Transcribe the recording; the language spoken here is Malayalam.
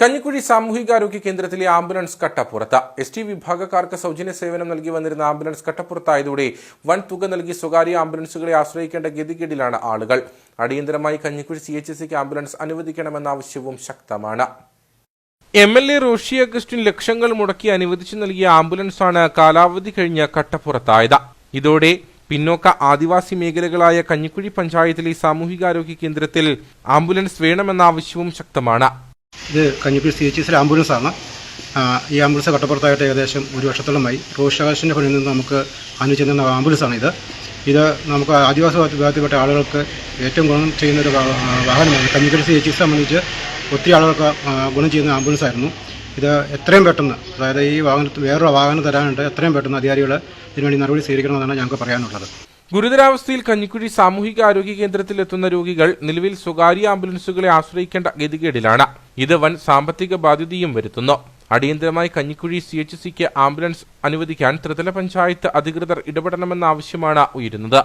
കഞ്ഞിക്കുഴി സാമൂഹികാരോഗ്യ കേന്ദ്രത്തിലെ ആംബുലൻസ് കട്ടപ്പുറത്ത്. എസ് ടി വിഭാഗക്കാർക്ക് സൗജന്യ സേവനം നൽകി വന്നിരുന്ന ആംബുലൻസ് കട്ടപ്പുറത്തായതോടെ വൻ തുക നൽകി സ്വകാര്യ ആംബുലൻസുകളെ ആശ്രയിക്കേണ്ട ഗതികേടിലാണ് ആളുകൾ. അടിയന്തരമായി കഞ്ഞിക്കുഴി സി എച്ച് സിക്ക് ആംബുലൻസ് അനുവദിക്കണമെന്ന ആവശ്യവും ശക്തമാണ്. M L A Roshi Augustine ലക്ഷങ്ങൾ മുടക്കി അനുവദിച്ചു നൽകിയ ആംബുലൻസാണ് കാലാവധി കഴിഞ്ഞ കട്ടപ്പുറത്തായത്. ഇതോടെ പിന്നോക്ക ആദിവാസി മേഖലകളായ കഞ്ഞിക്കുഴി പഞ്ചായത്തിലെ സാമൂഹികാരോഗ്യ കേന്ദ്രത്തിൽ ആംബുലൻസ് വേണമെന്ന ആവശ്യവും ശക്തമാണ്. ഇത് കഞ്ഞിപ്പി സി എച്ച് എസിലെ ആംബുലൻസ് ആണ്. ഈ ആംബുലൻസ് കട്ടപ്പുറത്തായിട്ട് ഏകദേശം ഒരു വർഷത്തോളമായി. റോഷാകാശിന്റെ പണിയിൽ നിന്ന് നമുക്ക് അനുചെന്ന ആംബുലൻസ് ആണ് ഇത്. ഇത് നമുക്ക് ആദിവാസി വിഭാഗത്തിൽപ്പെട്ട ആളുകൾക്ക് ഏറ്റവും ഗുണം ചെയ്യുന്ന ഒരു വാഹനമാണ്. കഞ്ഞിക്കുഴി സി എച്ച് സംബന്ധിച്ച് ഒത്തിരി ആളുകൾക്ക് ഗുണം ചെയ്യുന്ന ആംബുലൻസ് ആയിരുന്നു. ഇത് എത്രയും പെട്ടെന്ന് അതായത് ഈ വാഹനത്തിൽ വേറൊരു വാഹനം തരാനുണ്ട് എത്രയും പെട്ടെന്ന് അധികാരികൾ ഇതിനുവേണ്ടി നടപടി സ്വീകരിക്കണമെന്നാണ് ഞങ്ങൾക്ക് പറയാനുള്ളത്. ഗുരുതരാവസ്ഥയിൽ കഞ്ഞിക്കുഴി സാമൂഹിക ആരോഗ്യ കേന്ദ്രത്തിൽ എത്തുന്ന രോഗികൾ നിലവിൽ സ്വകാര്യ ആംബുലൻസുകളെ ആശ്രയിക്കേണ്ട ഗതികേടിലാണ്. ഇത് വൻ സാമ്പത്തിക ബാധ്യതയും വരുത്തുന്നു. അടിയന്തരമായി കഞ്ഞിക്കുഴി സി എച്ച് സിക്ക് ആംബുലൻസ് അനുവദിക്കാൻ ത്രിതല പഞ്ചായത്ത് അധികൃതർ ഇടപെടണമെന്ന ആവശ്യമാണ് ഉയരുന്നത്.